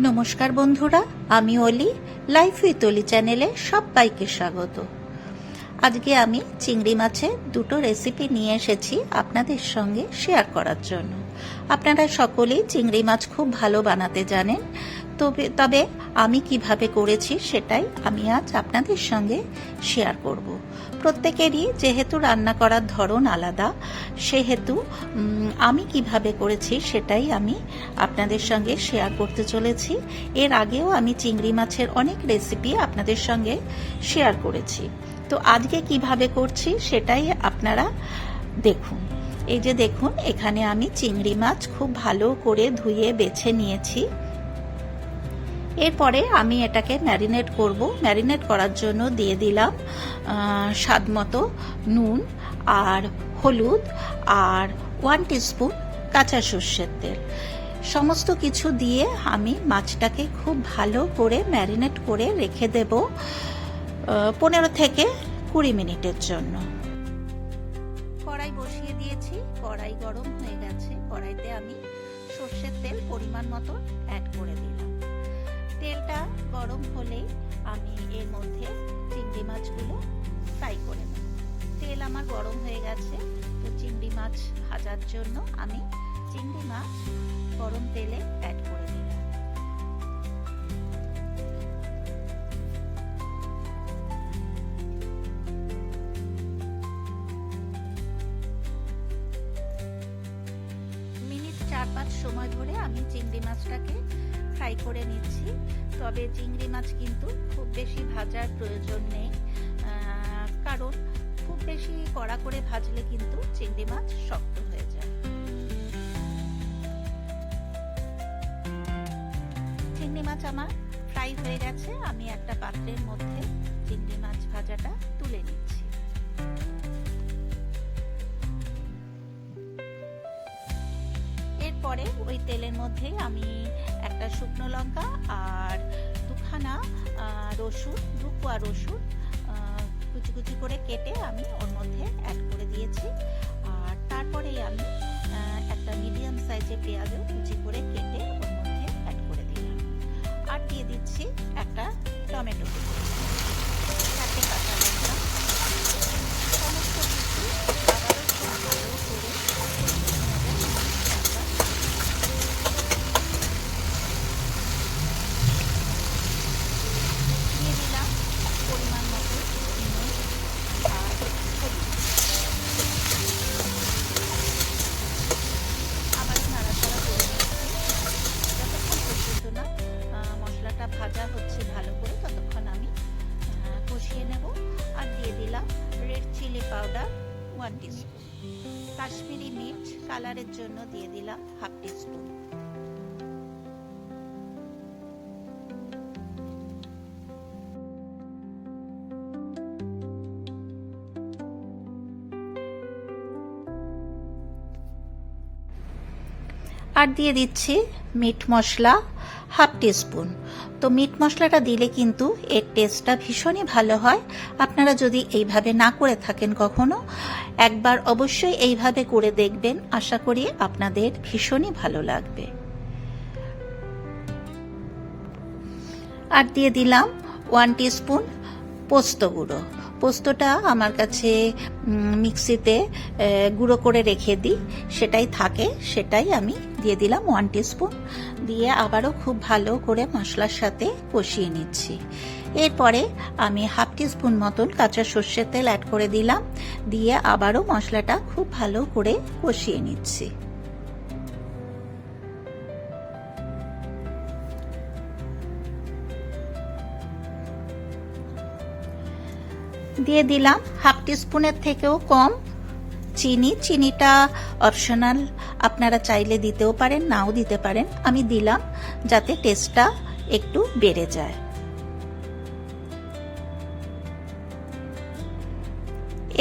নমস্কার বন্ধুরা, আমি অলি, লাইফ উইথ অলি চ্যানেলে সবাইকে স্বাগত। আজকে আমি চিংড়ি মাছের দুটো রেসিপি নিয়ে এসেছি আপনাদের সঙ্গে শেয়ার করার জন্য। আপনারা সকলেই চিংড়ি মাছ খুব ভালো বানাতে জানেন, তবে তবে আমি কীভাবে করেছি সেটাই আমি আজ আপনাদের সঙ্গে শেয়ার করব। প্রত্যেকেরই যেহেতু রান্না করার ধরন আলাদা, সেহেতু আমি কীভাবে করেছি সেটাই আমি আপনাদের সঙ্গে শেয়ার করতে চলেছি। এর আগেও আমি চিংড়ি মাছের অনেক রেসিপি আপনাদের সঙ্গে শেয়ার করেছি। তো আজকে কীভাবে করছি সেটাই আপনারা দেখুন। এই যে দেখুন, এখানে আমি চিংড়ি মাছ খুব ভালো করে ধুয়ে বেছে নিয়েছি। এরপরে আমি এটাকে ম্যারিনেট করব। ম্যারিনেট করার জন্য দিয়ে দিলাম স্বাদ মতো নুন আর হলুদ আর ওয়ান টিস্পুন কাঁচা সর্ষের তেল। সমস্ত কিছু দিয়ে আমি মাছটাকে খুব ভালো করে ম্যারিনেট করে রেখে দেব পনেরো থেকে কুড়ি মিনিটের জন্য। কড়াই বসিয়ে দিয়েছি, কড়াই গরম হয়ে গেছে। কড়াইতে আমি সর্ষের তেল পরিমাণ মতো অ্যাড করে দিলাম। তেলটা গরম হলেই আমি এর মধ্যে চিংড়ি মাছগুলো ফ্রাই করে নেব। তেল আমার গরম হয়ে গেছে, তো চিংড়ি মাছ ভাজার জন্য আমি চিংড়ি মাছ গরম তেলে অ্যাড করে দিলাম মিনিট চার পাঁচ সময় ধরে আমি চিংড়ি মাছটাকে ফ্রাই করে নিচ্ছি। তবে চিংড়ি মাছ কিন্তু খুব বেশি ভাজার প্রয়োজন নেই। কারণ খুব বেশি কড়া করে ভাজলে কিন্তু চিংড়ি মাছ শক্ত হয়ে যায়। চিংড়ি মাছ আমার ফ্রাই হয়ে গেছে। আমি একটা পাত্রের মধ্যে চিংড়ি মাছ ভাজাটা তুলে নিচ্ছি। এরপরে ওই তেলের মধ্যে আমি একটা শুকনো লঙ্কা আর দুখানা রসুন দু কোয়া রসুন কুচি কুচি করে কেটে আমি ওর মধ্যে অ্যাড করে দিয়েছি। আর তারপরেই আমি একটা মিডিয়াম সাইজের পেঁয়াজও কুচি করে কেটে ওর মধ্যে অ্যাড করে দিলাম। আর দিয়ে দিচ্ছি একটা টমেটো। আর দিয়ে দিচ্ছি মিট মশলা হাফ টিস্পুন। তো মিট মশলাটা দিলে কিন্তু এর টেস্টটা ভীষণই ভালো হয়। আপনারা যদি এইভাবে না করে থাকেন কখনো, একবার অবশ্যই এইভাবে করে দেখবেন। আশা করি আপনাদের ভীষণই ভালো লাগবে। আর দিয়ে দিলাম ওয়ান টিস্পুন পোস্ত গুঁড়ো। পোস্তটা আমার কাছে মিক্সিতে গুঁড়ো করে রেখে দিই। সেটাই থাকে, সেটাই আমি দিয়ে দিলাম ওয়ান টিস্পুন দিয়ে আবারও খুব ভালো করে মশলার সাথে কষিয়ে নিচ্ছি। এরপরে আমি হাফ টিস্পুন মতন কাঁচা সর্ষের তেল অ্যাড করে দিলাম, দিয়ে আবারও মশলাটা খুব ভালো করে কষিয়ে নিচ্ছি। দিয়ে দিলাম হাফ টিস্পুনের থেকেও কম চিনি, চিনিটা অপশনাল আপনারা চাইলে দিতেও পারেন, নাও দিতে পারেন। আমি দিলাম যাতে টেস্টটা একটু বেড়ে যায়।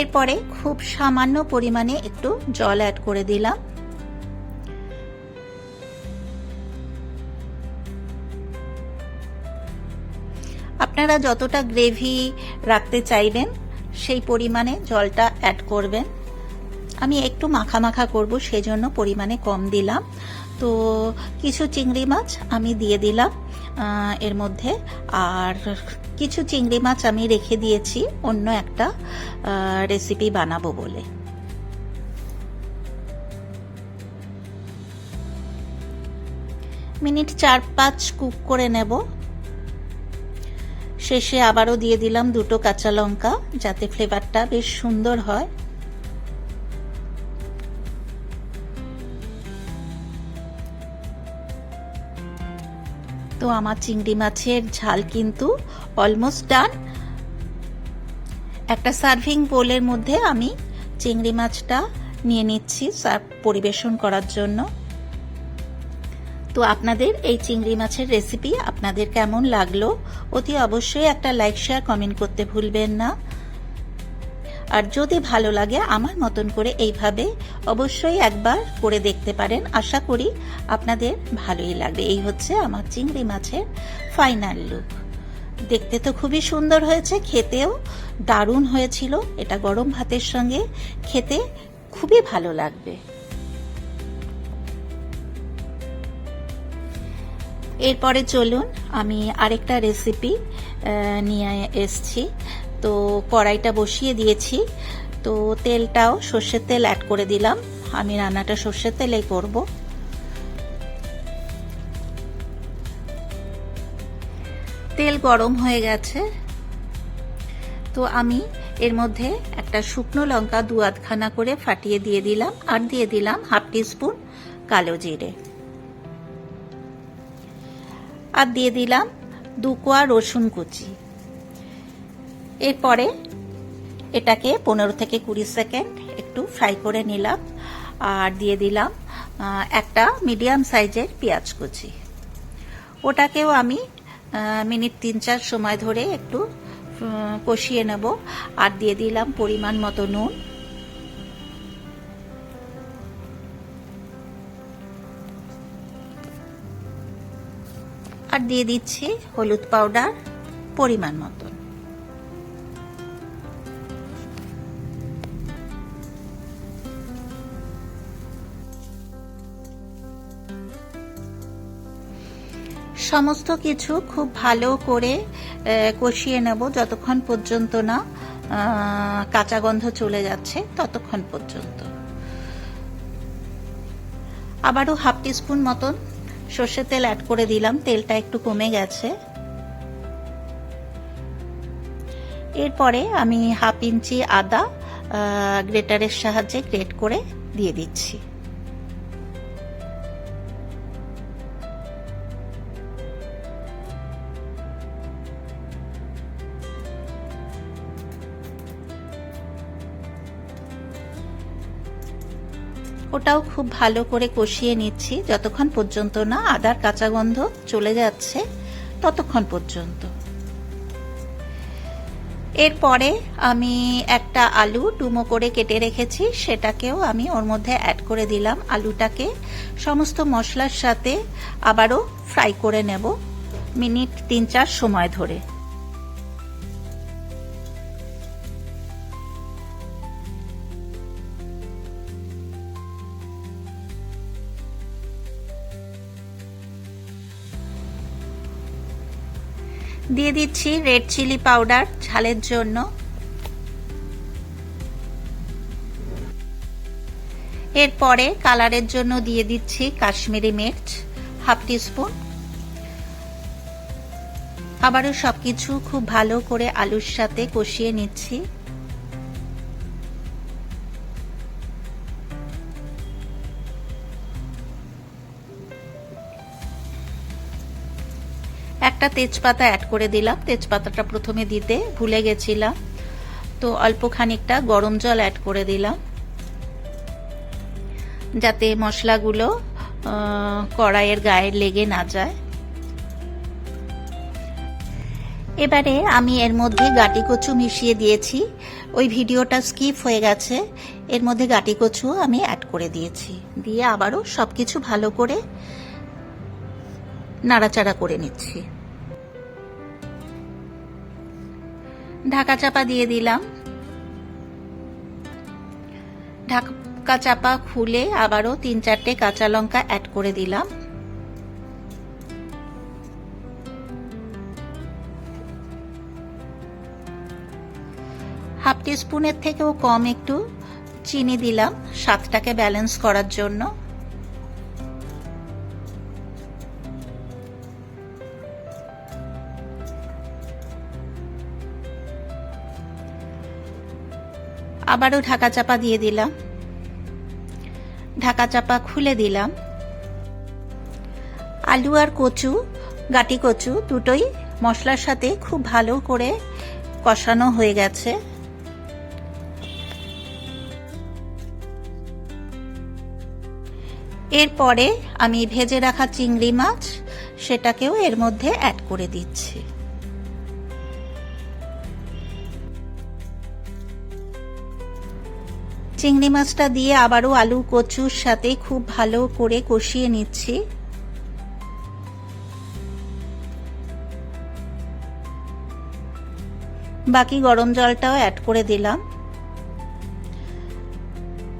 এরপরে খুব সামান্য পরিমাণে একটু জল অ্যাড করে দিলাম। আপনারা যতটা গ্রেভি রাখতে চাইবেন, সেই পরিমাণে জলটা অ্যাড করবেন। আমি একটু মাখা মাখা করব, সেজন্য পরিমাণে কম দিলাম। তো কিছু চিংড়ি মাছ আমি দিয়ে দিলাম এর মধ্যে। আর কিছু চিংড়ি মাছ আমি রেখে দিয়েছি, অন্য একটা রেসিপি বানাবো বলে। মিনিট চার পাঁচ কুক করে নেব। শেষে আবারও দিয়ে দিলাম দুটো কাঁচা লঙ্কা, যাতে ফ্লেভারটা বেশ সুন্দর হয়। তো আমার চিংড়ি মাছের ঝাল কিন্তু অলমোস্ট ডান একটা সার্ভিং বোলের মধ্যে আমি চিংড়ি মাছটা নিয়ে নিচ্ছি পরিবেশন করার জন্য। তো আপনাদের এই চিংড়ি মাছের রেসিপি আপনাদের কেমন লাগল? অতি অবশ্যই একটা লাইক শেয়ার কমেন্ট করতে ভুলবেন না। আর যদি ভালো লাগে আমার মতন করে এইভাবে অবশ্যই একবার করে দেখতে পারেন। আশা করি আপনাদের ভালোই লাগবে। এই হচ্ছে আমার চিংড়ি মাছের ফাইনাল লুক দেখতে তো খুবই সুন্দর হয়েছে, খেতেও দারুণ হয়েছিল। এটা গরম ভাতের সঙ্গে খেতে খুবই ভালো লাগবে। এরপরে চলুন, আমি আরেকটা রেসিপি নিয়ে এসছি। তো কড়াইটা বসিয়ে দিয়েছি। তো তেলটাও সর্ষের তেল অ্যাড করে দিলাম। আমি রান্নাটা সর্ষের তেলেই করব। তেল গরম হয়ে গেছে। তো আমি এর মধ্যে একটা শুকনো লঙ্কা দু আধখানা করে ফাটিয়ে দিয়ে দিলাম আর দিয়ে দিলাম হাফ টিস্পুন কালো জিরে। আর দিয়ে দিলাম দু কোয়া রসুন কুচি। এরপরে এটাকে পনেরো থেকে কুড়ি সেকেন্ড একটু ফ্রাই করে নিলাম আর দিয়ে দিলাম একটা মিডিয়াম সাইজের পেঁয়াজ কুচি। ওটাকেও আমি মিনিট তিন চার সময় ধরে একটু কষিয়ে নেব আর দিয়ে দিলাম পরিমাণ মতো নুন। আর দিয়ে দিচ্ছি হলুদ পাউডার পরিমাণ মতন। সমস্ত কিছু খুব ভালো করে কষিয়ে নেব যতক্ষণ পর্যন্ত না কাঁচা গন্ধ চলে যাচ্ছে ততক্ষণ পর্যন্ত। আবারও হাফ টিস্পুন মতন সর্ষের তেল অ্যাড করে দিলাম, তেলটা একটু কমে গেছে। এরপরে আমি হাফ ইঞ্চি আদা গ্রেটারের সাহায্যে গ্রেট করে দিয়ে দিচ্ছি। ওটাও খুব ভালো করে কষিয়ে নিচ্ছি। যতক্ষণ পর্যন্ত না আদার কাঁচা গন্ধ চলে যাচ্ছে, ততক্ষণ পর্যন্ত। এরপরে আমি একটা আলু ডুমো করে কেটে রেখেছি, সেটাকেও আমি ওর মধ্যে অ্যাড করে দিলাম আলুটাকে। সমস্ত মশলার সাথে আবারও ফ্রাই করে নেব, মিনিট তিন চার সময় ধরে। দিয়ে দিচ্ছি রেড চিলি পাউডার ঝালের জন্য। এরপরে কালারের জন্য দিয়ে দিচ্ছি কাশ্মীরি মির্চ, হাফ টিস্পুন। আবারও সবকিছু খুব ভালো করে আলুর সাথে কষিয়ে নিচ্ছি। একটা তেজপাতা অ্যাড করে দিলাম। তেজপাতাটা প্রথমে দিতে ভুলে গেছিলাম। তো অল্প খানিকটা গরম জল অ্যাড করে দিলাম। যাতে মশলাগুলো কড়াইয়ের গায়ে লেগে না যায়। এবারে আমি এর মধ্যে গাটি কচু মিশিয়ে দিয়েছি। ওই ভিডিওটা স্কিপ হয়ে গেছে। এর মধ্যে গাটি কচু আমি অ্যাড করে দিয়েছি। দিয়ে আবারও সব কিছু ভালো করে নাড়াচাড়া করে নিচ্ছি। ঢাকা চাপা দিয়ে দিলাম। ঢাকা চাপা খুলে আবারও তিন চারটে কাঁচা লঙ্কা অ্যাড করে দিলাম। হাফ টিস্পুনের থেকেও কম একটু চিনি দিলাম, স্বাদটাকে ব্যালেন্স করার জন্য। আবারও ঢাকা চাপা দিয়ে দিলাম। ঢাকা চাপা খুলে দিলাম। আলু আর কচু, গাটি কচু দুটোই মশলার সাথে খুব ভালো করে কষানো হয়ে গেছে। এরপরে আমি ভেজে রাখা চিংড়ি মাছ, সেটাকেও এর মধ্যে অ্যাড করে দিচ্ছি। চিংড়ি মাছটা দিয়ে আবারও আলু, কচুর সাথে খুব ভালো করে কষিয়ে নিচ্ছি। বাকি গরম জলটাও অ্যাড করে দিলাম।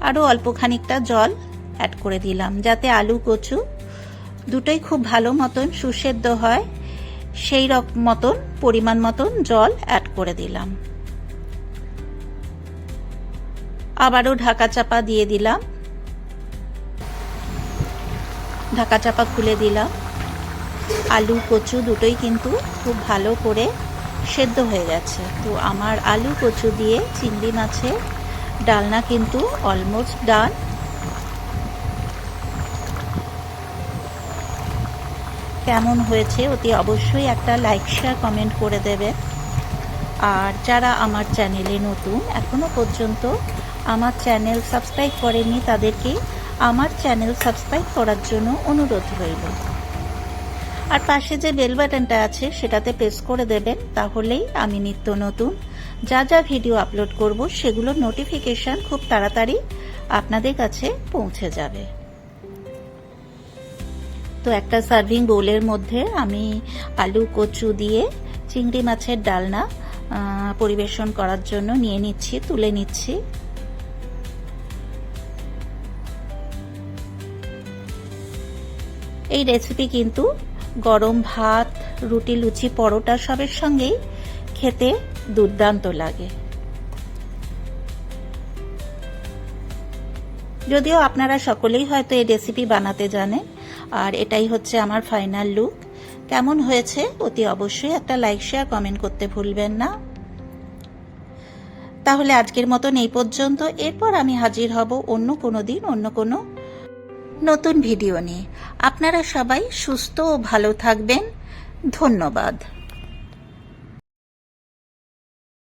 আরও অল্প খানিকটা জল অ্যাড করে দিলাম, যাতে আলু, কচু দুটোই খুব ভালো মতন সুসেদ্ধ হয়। সেই রকম মতন, পরিমাণ মতন জল অ্যাড করে দিলাম। আবারও ঢাকা চাপা দিয়ে দিলাম। ঢাকা চাপা খুলে দিলাম। আলু, কচু দুটোই কিন্তু খুব ভালো করে সেদ্ধ হয়ে গেছে। তো আমার আলু, কচু দিয়ে চিংড়ি মাছের ডালনা কিন্তু অলমোস্ট ডান কেমন হয়েছে অতি অবশ্যই একটা লাইক শেয়ার কমেন্ট করে দেবে আর যারা আমার চ্যানেলে নতুন, এখনও পর্যন্ত আমার চ্যানেল সাবস্ক্রাইব করেনি তাদেরকে আমার চ্যানেল সাবস্ক্রাইব করার জন্য অনুরোধ রইল। আর পাশে যে বেল বাটনটা আছে, সেটাতে প্রেস করে দেবেন, তাহলেই আমি নিত্য নতুন যা যা ভিডিও আপলোড করব সেগুলোর নোটিফিকেশন খুব তাড়াতাড়ি আপনাদের কাছে পৌঁছে যাবে। তো একটা সার্ভিং বোলের মধ্যে আমি আলু, কচু দিয়ে চিংড়ি মাছের ডালনা পরিবেশন করার জন্য নিয়ে নিচ্ছি, তুলে নিচ্ছি। এই রেসিপি কিন্তু গরম ভাত, রুটি, লুচি, পরোটা সবের সঙ্গেই খেতে দুর্দান্ত লাগে। যদিও আপনারা সকলেই হয়তো এই রেসিপি বানাতে জানেন, আর এটাই হচ্ছে আমার ফাইনাল লুক কেমন হয়েছে অতি অবশ্যই একটা লাইক শেয়ার কমেন্ট করতে ভুলবেন না। তাহলে আজকের মতন এই পর্যন্ত। এরপর আমি হাজির হব অন্য কোনো দিন, অন্য কোনো নতুন ভিডিও নিয়ে। আপনারা সবাই সুস্থ ও ভালো থাকবেন। ধন্যবাদ।